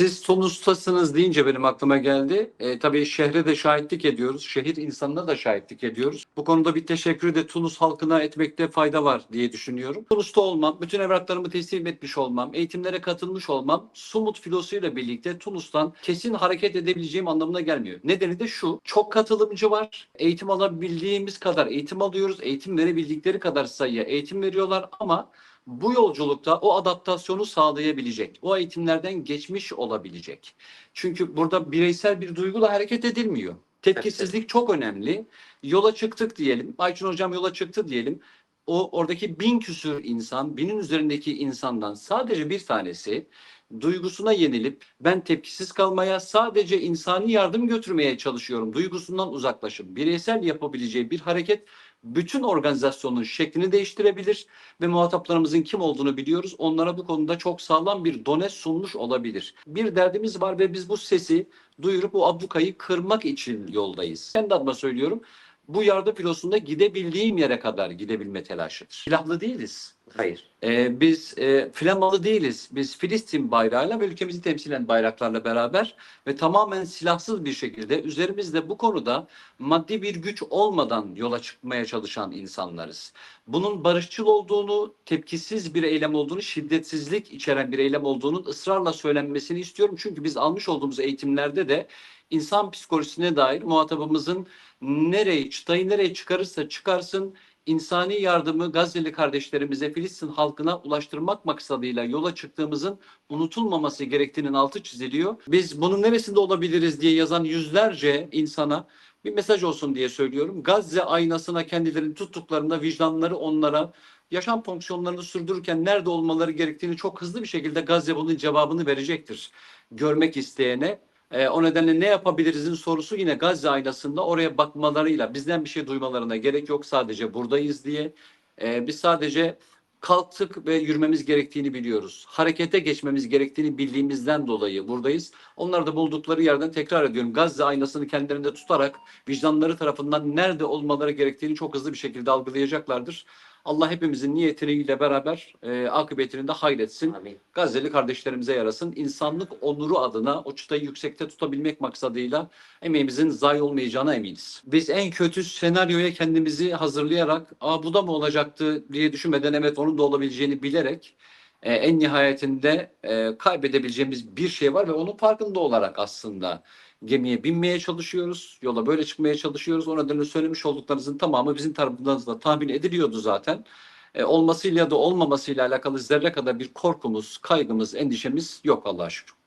Siz Tunus'tasınız deyince benim aklıma geldi. E, tabii şehre de şahitlik ediyoruz. Şehir insanına da şahitlik ediyoruz. Bu konuda bir teşekkür de Tunus halkına etmekte fayda var diye düşünüyorum. Tunus'ta olmam, bütün evraklarımı teslim etmiş olmam, eğitimlere katılmış olmam Sumut filosuyla birlikte Tunus'tan kesin hareket edebileceğim anlamına gelmiyor. Nedeni de şu. Çok katılımcı var. Eğitim alabildiğimiz kadar eğitim alıyoruz. Eğitim verebildikleri kadar sayıya eğitim veriyorlar ama bu yolculukta o adaptasyonu sağlayabilecek, o eğitimlerden geçmiş olabilecek. Çünkü burada bireysel bir duyguyla hareket edilmiyor. Tepkisizlik çok önemli. Yola çıktık diyelim. Ayçin hocam yola çıktı diyelim. O oradaki bin küsür insan, binin üzerindeki insandan sadece bir tanesi duygusuna yenilip ben tepkisiz kalmaya, sadece insani yardım götürmeye çalışıyorum. Duygusundan uzaklaşıp bireysel yapabileceği bir hareket bütün organizasyonun şeklini değiştirebilir ve muhataplarımızın kim olduğunu biliyoruz. Onlara bu konuda çok sağlam bir dones sunmuş olabilir. Bir derdimiz var ve biz bu sesi duyurup o ablukayı kırmak için yoldayız. Kendi adıma söylüyorum. Bu yardım filosunda gidebildiğim yere kadar gidebilme telaşıdır. Silahlı değiliz. Hayır. Ee, biz e, flamalı değiliz. Biz Filistin bayrağıyla ve ülkemizi temsilen bayraklarla beraber ve tamamen silahsız bir şekilde üzerimizde bu konuda maddi bir güç olmadan yola çıkmaya çalışan insanlarız. Bunun barışçıl olduğunu, tepkisiz bir eylem olduğunu, şiddetsizlik içeren bir eylem olduğunun ısrarla söylenmesini istiyorum. Çünkü biz almış olduğumuz eğitimlerde de insan psikolojisine dair muhatabımızın nereye, çıtayı nereye çıkarırsa çıkarsın insani yardımı Gazze'li kardeşlerimize, Filistin halkına ulaştırmak maksadıyla yola çıktığımızın unutulmaması gerektiğinin altı çiziliyor. Biz bunun neresinde olabiliriz diye yazan yüzlerce insana bir mesaj olsun diye söylüyorum. Gazze aynasına kendilerini tuttuklarında vicdanları onlara yaşam fonksiyonlarını sürdürürken nerede olmaları gerektiğini çok hızlı bir şekilde Gazze bunun cevabını verecektir. Görmek isteyene e, o nedenle ne yapabilirizin sorusu yine Gazze aynasında oraya bakmalarıyla bizden bir şey duymalarına gerek yok sadece buradayız diye. E, biz sadece kalktık ve yürümemiz gerektiğini biliyoruz. Harekete geçmemiz gerektiğini bildiğimizden dolayı buradayız. Onlar da buldukları yerden tekrar ediyorum. Gazze aynasını kendilerinde tutarak vicdanları tarafından nerede olmaları gerektiğini çok hızlı bir şekilde algılayacaklardır. Allah hepimizin niyetiyle beraber e, akıbetini de hayretsin. Amin. Gazze'li kardeşlerimize yarasın. İnsanlık onuru adına o çıtayı yüksekte tutabilmek maksadıyla emeğimizin zayi olmayacağına eminiz. Biz en kötü senaryoya kendimizi hazırlayarak Aa, bu da mı olacaktı diye düşünmeden evet onun da olabileceğini bilerek e, en nihayetinde e, kaybedebileceğimiz bir şey var ve onun farkında olarak aslında gemiye binmeye çalışıyoruz. Yola böyle çıkmaya çalışıyoruz. O nedenle söylemiş olduklarınızın tamamı bizim tarafımızdan da tahmin ediliyordu zaten. E, olmasıyla da olmamasıyla alakalı zerre kadar bir korkumuz, kaygımız, endişemiz yok Allah'a şükür.